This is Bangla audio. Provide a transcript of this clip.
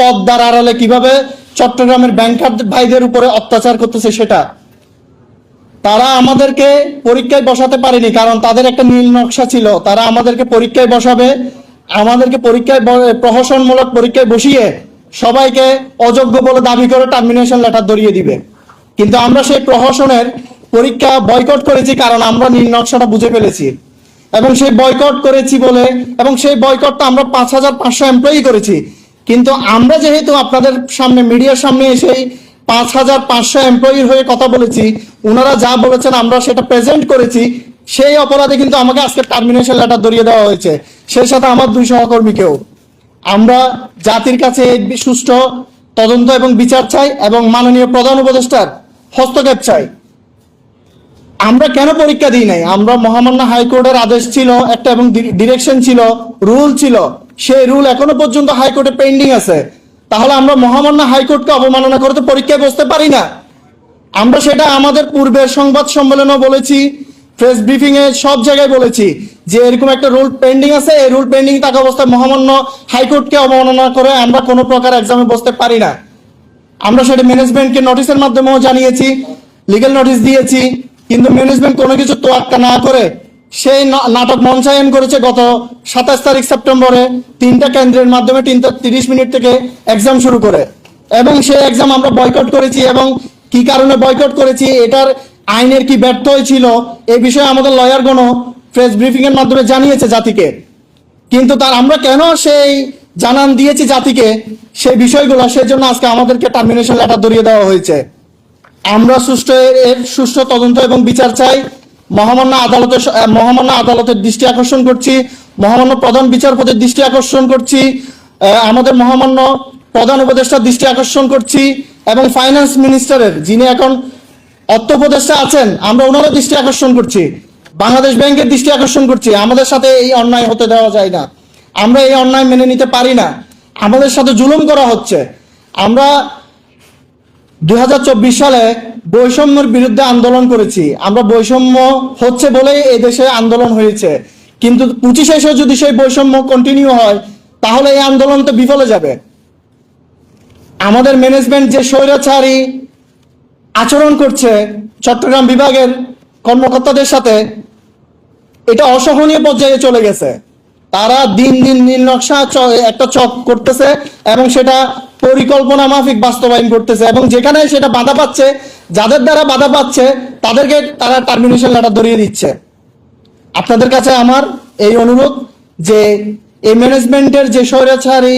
পদ্মার আড়ালে কীভাবে চট্টগ্রামের ব্যাংকার ভাইদের উপরে অত্যাচার করতেছে সেটা? তারা আমাদেরকে পরীক্ষায় বসাতে পারেনি, কারণ তাদের একটা নীল নকশা ছিল। তারা আমাদেরকে পরীক্ষায় বসাবে, আমাদেরকে পরীক্ষায় প্রহসনমূলক পরীক্ষায় বসিয়ে সবাইকে অযোগ্য বলে দাবি করে টার্মিনেশন লেটার ধরিয়ে দিবে। কিন্তু আমরা সেই প্রহসনের পরীক্ষা বয়কট করেছি কারণ আমরা নীল নকশাটা বুঝে ফেলেছি। এবং সেই বয়কট করেছি বলে, এবং সেই বয়কটটা আমরা পাঁচ হাজার পাঁচশো এমপ্লয়ি করেছি। কিন্তু আমরা যেহেতু আপনাদের সামনে, মিডিয়ার সামনে এসেই পাঁচ হাজার পাঁচশো এমপ্লয়ির হয়ে কথা বলেছি ওনারা যা বলেছেন আমরা সেটা প্রেজেন্ট করেছি, সেই অপরাধে কিন্তু আমাকে আজকে টার্মিনেশন লেটার ধরিয়ে দেওয়া হয়েছে। সেই সাথে আমার দুই সহকর্মীকেও আমরা জাতির কাছে সুষ্ঠু তদন্ত এবং বিচার চাই এবং মাননীয় প্রধান উপদেষ্টার হস্তক্ষেপ চাই। আমরা কেন পরীক্ষা দিই নাই? আমরা মহামান্য হাইকোর্টের আদেশ ছিল একটা এবং ডিরেকশন ছিল রুল ছিল। সেই রুল এখনও পর্যন্ত হাইকোর্টে পেন্ডিং আছে। তাহলে আমরা মহামান্য হাইকোর্টকে অবমাননা করে তো পরীক্ষায় বসতে পারি না। আমরা সেটা আমাদের পূর্বের সংবাদ সম্মেলনেও বলেছি প্রেস ব্রিফিং এ সব জায়গায় বলেছি যে এরকম একটা রুল পেন্ডিং আছে। এই রুল পেন্ডিং থাকা অবস্থায় মহামান্য হাইকোর্টকে অবমাননা করে আমরা কোনো প্রকার এক্সামে বসতে পারি না। আমরা সেটা ম্যানেজমেন্টকে নোটিশের মাধ্যমেও জানিয়েছি লিগেল নোটিশ দিয়েছি, কিন্তু ম্যানেজমেন্ট কোনো কিছু তোয়াক্কা না করে সেই নাটক মঞ্চায়ন করেছে গত সাতাশ তারিখ সেপ্টেম্বরে। তিনটা কেন্দ্রের মাধ্যমে তিনটা তিরিশ মিনিট থেকে এক্সাম শুরু করে। এবং সেই এক্সাম আমরা বয়কট করেছি এবং কি কারণে বয়কট করেছি, এটার আইনের কি ব্যর্থ হয়েছিল এ বিষয়ে আমাদের লয়ারগণ প্রেস ব্রিফিং এর মাধ্যমে জানিয়েছে জাতিকে। কিন্তু তার আমরা কেন সেই জানান দিয়েছি জাতিকে, সেই বিষয়গুলো, সেজন্য আজকে আমাদেরকে টার্মিনেশন লেটার ধরিয়ে দেওয়া হয়েছে। আমরা সুষ্ঠু এর- সুষ্ঠু তদন্ত এবং বিচার চাই। মহামান্য আদালতের মহামান্য আদালতের দৃষ্টি আকর্ষণ করছি, মহামান্য প্রধান বিচারপতির দৃষ্টি আকর্ষণ করছি আমাদের মহামান্য প্রধান উপদেষ্টার দৃষ্টি আকর্ষণ করছি, এবং ফাইন্যান্স মিনিস্টারের যিনি এখন অর্থ উপদেষ্টা আছেন, আমরা ওনারও দৃষ্টি আকর্ষণ করছি। বাংলাদেশ ব্যাংকের দৃষ্টি আকর্ষণ করছি, আমাদের সাথে এই অন্যায় হতে দেওয়া যায় না। আমরা এই অন্যায় মেনে নিতে পারি না। আমাদের সাথে জুলুম করা হচ্ছে। আমরা দু হাজার চব্বিশ সালে বৈষম্যের বিরুদ্ধে আন্দোলন করেছি। আমরা বৈষম্য হচ্ছে বলেই এদেশে আন্দোলন হয়েছে। কিন্তু পঁচিশে এসে যদি সেই বৈষম্য কন্টিনিউ হয়, তাহলে এই আন্দোলন তো বিফলে যাবে। আমাদের ম্যানেজমেন্ট যে স্বৈরাচারী আচরণ করছে চট্টগ্রাম বিভাগের কর্মকর্তাদের সাথে, এটা অসহনীয় পর্যায়ে চলে গেছে। তারা দিন দিন নীল নকশা একটা চক করতেছে এবং সেটা পরিকল্পনা মাফিক বাস্তবায়ন করতেছে এবং যেখানে সেটা বাধা পাচ্ছে, যাদের দ্বারা বাধা পাচ্ছে, তাদেরকে তারা টার্মিনেশন লেটার ধরিয়ে দিচ্ছে। আপনাদের কাছে আমার এই অনুরোধ যে এই ম্যানেজমেন্টের যে স্বৈরাচারী